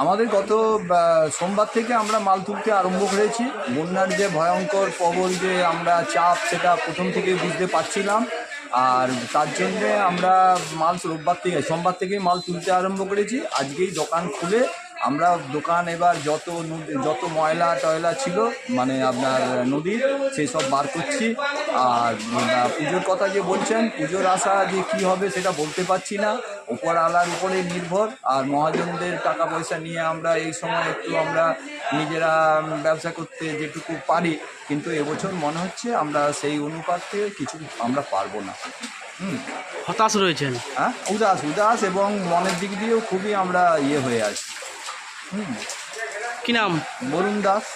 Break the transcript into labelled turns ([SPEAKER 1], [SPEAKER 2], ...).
[SPEAKER 1] আমাদের গত সোমবার থেকে আমরা মাল তুলতে আরম্ভ করেছি। বন্যার যে ভয়ঙ্কর প্রবল যে আমরা চাপ, সেটা প্রথম থেকে বুঝতে পারছিলাম। আর তার জন্যে আমরা মাল রোববার থেকে, সোমবার থেকেই মাল তুলতে আরম্ভ করেছি। আজকেই দোকান খুলে আমরা দোকান এবার যত নদী- যত ময়লা টয়লা ছিল মানে আপনার নদীর সেই সব বার করছি। আর পুজোর কথা যে বলছেন পুজোর আশা যে কি হবে সেটা বলতে পারছি না। উপর আলার উপরে নির্ভর। আর মহাজনদের টাকা পয়সা নিয়ে আমরা এই সময় একটু আমরা নিজেরা ব্যবসা করতে যেটুকু পারি কিন্তু এবছর মনে হচ্ছে আমরা সেই অনুপাতে কিছু আমরা পারব না। হুম।
[SPEAKER 2] হতাশ রয়েছেন?
[SPEAKER 1] হ্যাঁ উদাস উদাস এবং মনের দিক দিয়েও খুবই আমরা ইয়ে হয়ে আছি।
[SPEAKER 2] কি নাম?
[SPEAKER 1] বরুণ দাস।